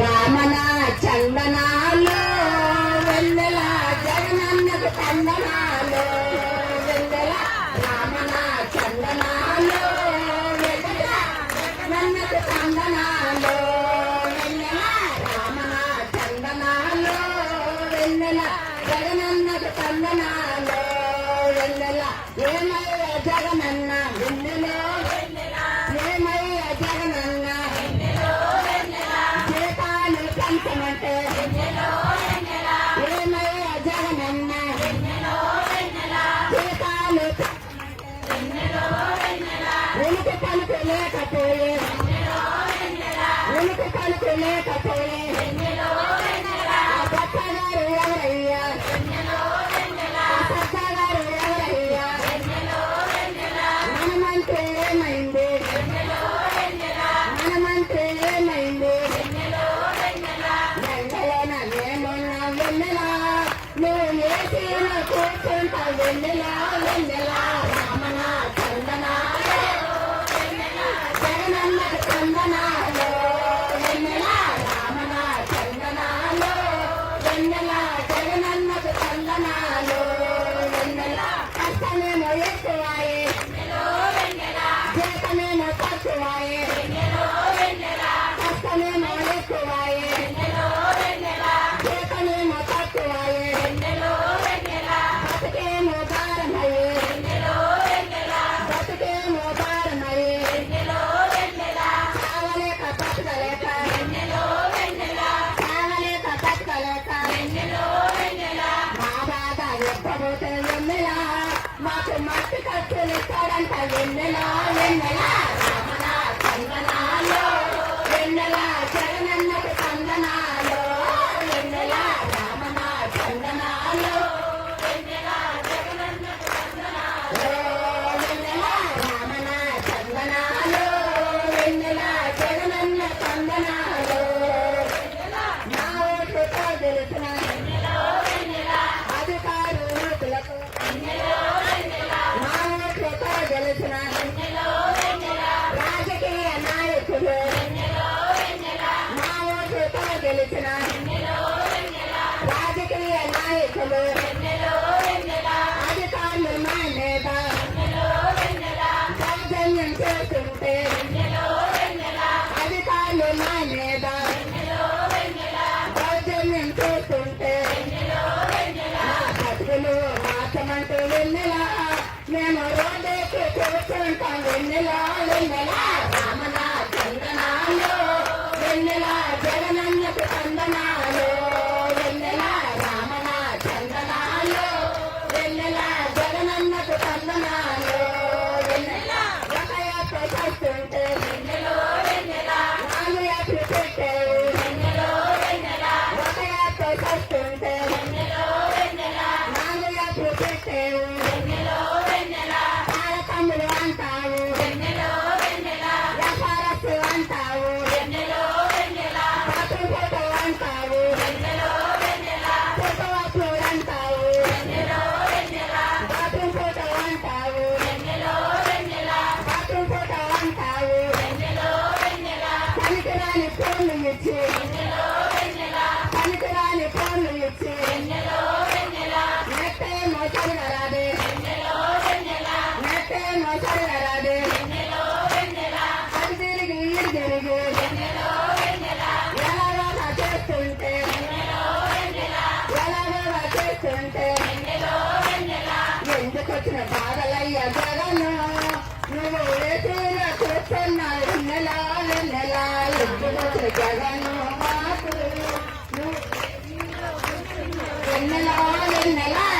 రామన చందనాలు వెన్నెల జగనన్నకు చందనాలు. Okay. మాకు మట్టి ఖర్చులు ఇస్తాడంట వెన్నెలా వెన్నెలా వెన్నెలా காங்க என்னலா என்னலா పనికిరాని ఫోన్లు ఇచ్చి పనికిరాని ఫోన్లు ఇచ్చి నెట్టే మోసరి రాదే నెట్టే మోసరి రాదే అది తిరిగి ఈడు తిరిగి ఎలాగో నువ్వు వేసేలా చూస్తున్నా ఎన్నెలా என்னலாம் என்னலாம்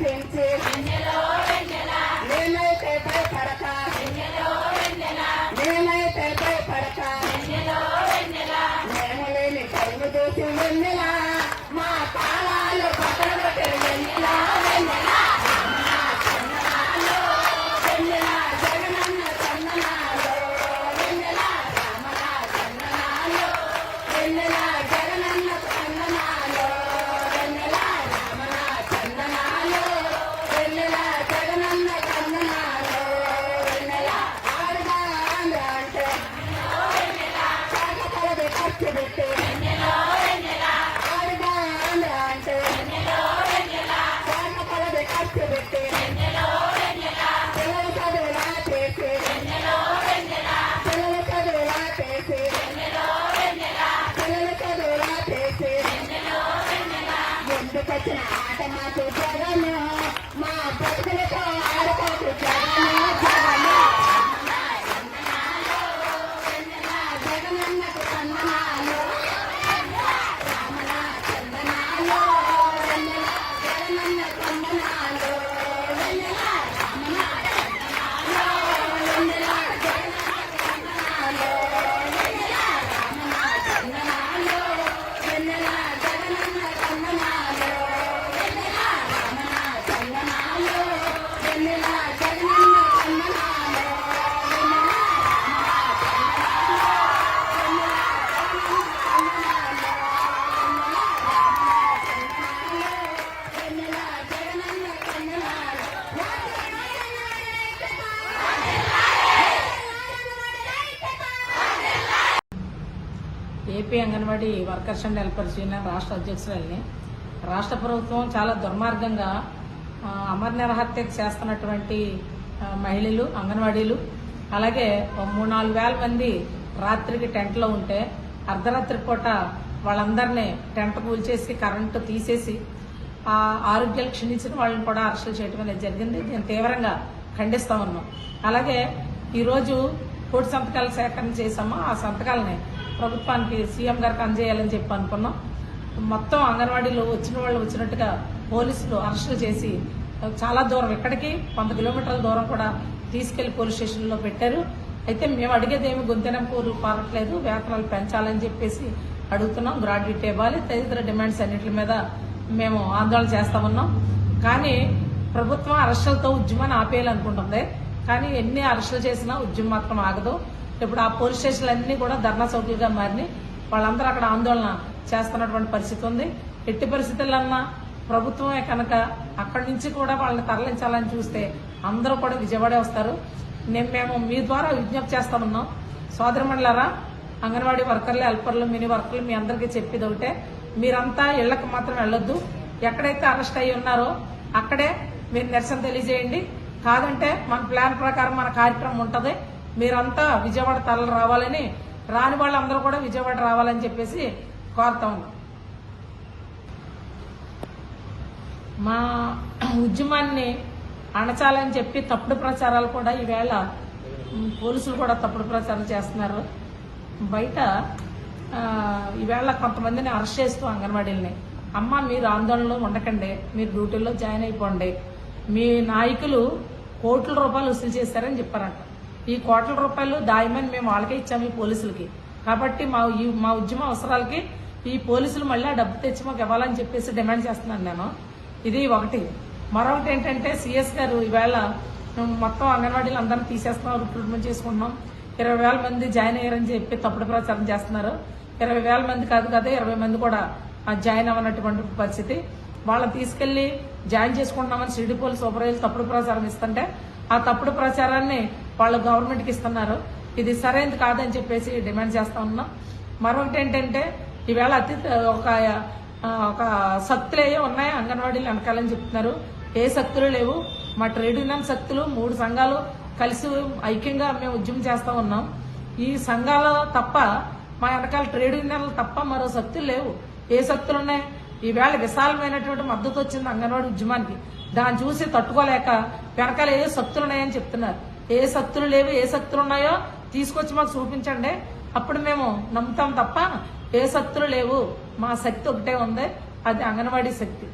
Okay. వచ్చిన ఆట మాకు జగను మా బతుకులతో ఆడుకోకు జగను జగను జగనన్నకు చందనాలు రామణ చందనాలు వెన్నెల జగనన్న చందనాలు. AP anganwadi workers and helpers union రాష్ట్ర అధ్యక్షురాల్ని. రాష్ట్ర ప్రభుత్వం చాలా దుర్మార్గంగా అమర నిరహత్యకు చేస్తున్నటువంటి మహిళలు అంగన్వాడీలు అలాగే మూడు నాలుగు వేల మంది రాత్రికి టెంట్లో ఉంటే అర్ధరాత్రి పూట వాళ్ళందరినీ టెంట్ కూల్చేసి కరెంటు తీసేసి ఆ ఆరోగ్యాలు క్షీణించిన వాళ్ళని కూడా అరెస్టులు చేయడం అనేది జరిగింది. దీన్ని తీవ్రంగా ఖండిస్తా ఉన్నాం అలాగే ఈరోజు కోటి సంతకాల సేకరణ చేశాము? ఆ సంతకాలని ప్రభుత్వానికి సీఎం గారికి అందజేయాలని చెప్పి అనుకున్నాం. మొత్తం అంగన్వాడీలో వచ్చిన వాళ్ళు వచ్చినట్టుగా పోలీసులు అరెస్టులు చేసి చాలా దూరం ఇక్కడికి వంద కిలోమీటర్ల దూరం కూడా తీసుకెళ్ళి పోలీస్ స్టేషన్లో పెట్టారు. అయితే మేము అడిగేది ఏమి గుంతెనంపూరు పారట్లేదు వేతనాలు పెంచాలని చెప్పేసి అడుగుతున్నాం. గ్రాడ్యుయేట్ ఇవ్వాలి. తదితర డిమాండ్స్ అన్నిటి మీద మేము ఆందోళన చేస్తా ఉన్నాం కానీ ప్రభుత్వం అరెస్టులతో ఉద్యమాన్ని ఆపేయాలనుకుంటుంది. కానీ ఎన్ని అరెస్టులు చేసినా ఉద్యమం మాత్రం ఆగదు. ఇప్పుడు ఆ పోలీస్ స్టేషన్లు అన్ని కూడా ధర్నా చౌకీలుగా మారిని. వాళ్ళందరూ అక్కడ ఆందోళన చేస్తున్నటువంటి పరిస్థితి ఉంది. ఎట్టి పరిస్థితులన్నా ప్రభుత్వమే కనుక అక్కడి నుంచి కూడా వాళ్ళని తరలించాలని చూస్తే అందరూ కూడా విజయవాడే వస్తారు. నేను మేము మీ ద్వారా విజ్ఞప్తి చేస్తా ఉన్నాం. సోదరమండలారా అంగన్వాడీ వర్కర్లు హెల్పర్లు మినీ వర్కర్లు మీ అందరికీ చెప్పేది ఒకటే. మీరంతా ఇళ్ళకు మాత్రం వెళ్ళొద్దు. ఎక్కడైతే అరెస్ట్ అయ్యి ఉన్నారో అక్కడే మీరు నిరసన తెలియజేయండి. కాదంటే మన ప్లాన్ ప్రకారం మన కార్యక్రమం ఉంటుంది. మీరంతా విజయవాడ తరలి రావాలని రాని వాళ్ళందరూ కూడా విజయవాడ రావాలని చెప్పేసి కోరుతా ఉన్నాం. మా ఉద్యమాన్ని అణచాలని చెప్పి తప్పుడు ప్రచారాలు కూడా ఈవేళ పోలీసులు కూడా తప్పుడు ప్రచారం చేస్తున్నారు. బయట ఈవేళ కొంతమందిని అరెస్ట్ చేస్తూ అంగన్వాడీలని. అమ్మ మీరు ఆందోళనలో ఉండకండి మీరు డ్యూటీల్లో జాయిన్ అయిపోండి. మీ నాయకులు కోట్ల రూపాయలు వసూలు చేశారని చెప్పారంట. ఈ కోట్ల రూపాయలు దాయమని మేము వాళ్ళకే ఇచ్చాము ఈ పోలీసులకి. కాబట్టి మా ఈ మా ఉద్యమ అవసరాలకి ఈ పోలీసులు మళ్ళీ ఆ డబ్బు తెచ్చి మాకు ఇవ్వాలని చెప్పేసి డిమాండ్ చేస్తున్నాను నేను. ఇది ఒకటి. మరొకటి ఏంటంటే సిఎస్ గారు ఈవేళ మొత్తం అంగన్వాడీలు అందరినీ తీసేస్తున్నాం రిక్రూట్మెంట్ చేసుకుంటున్నాం. ఇరవై వేల మంది జాయిన్ అయ్యారని చెప్పి తప్పుడు ప్రచారం చేస్తున్నారు. ఇరవై వేల మంది కాదు కదా ఇరవై మంది కూడా జాయిన్ అవ్వనటువంటి పరిస్థితి. వాళ్ళని తీసుకెళ్ళి జాయిన్ చేసుకుంటున్నామని సిడిపోల్ సూపర్వైజర్ తప్పుడు ప్రచారం ఇస్తుంటే ఆ తప్పుడు ప్రచారాన్ని వాళ్ళు గవర్నమెంట్కి ఇస్తున్నారు. ఇది సరైనది కాదని చెప్పేసి డిమాండ్ చేస్తా ఉన్నాం. మరొకటి ఏంటంటే ఈవేళ అతి ఒక ఒక శక్తులు ఏ ఉన్నాయి అంగన్వాడీలు వెనకాలని చెప్తున్నారు. ఏ శక్తులు లేవు. మా ట్రేడ్ యూనియన్ శక్తులు మూడు సంఘాలు కలిసి ఐక్యంగా మేము ఉద్యమం చేస్తా ఉన్నాం. ఈ సంఘాలు తప్ప మా వెనకాల ట్రేడ్ యూనియన్లు తప్ప మరో శక్తులు లేవు. ఏ శక్తులు ఉన్నాయి? ఈవేళ విశాలమైనటువంటి మద్దతు వచ్చింది అంగన్వాడీ ఉద్యమానికి. దాన్ని చూసి తట్టుకోలేక వెనకాల ఏ శక్తులు ఉన్నాయని చెప్తున్నారు. ఏ శక్తులు లేవు ఏ శక్తులు ఉన్నాయో తీసుకొచ్చి మాకు చూపించండి. అప్పుడు మేము నమ్ముతాం తప్ప ఏ శక్తులు లేవు. మా శక్తి ఒకటే ఉంది. అది అంగన్వాడీ శక్తి.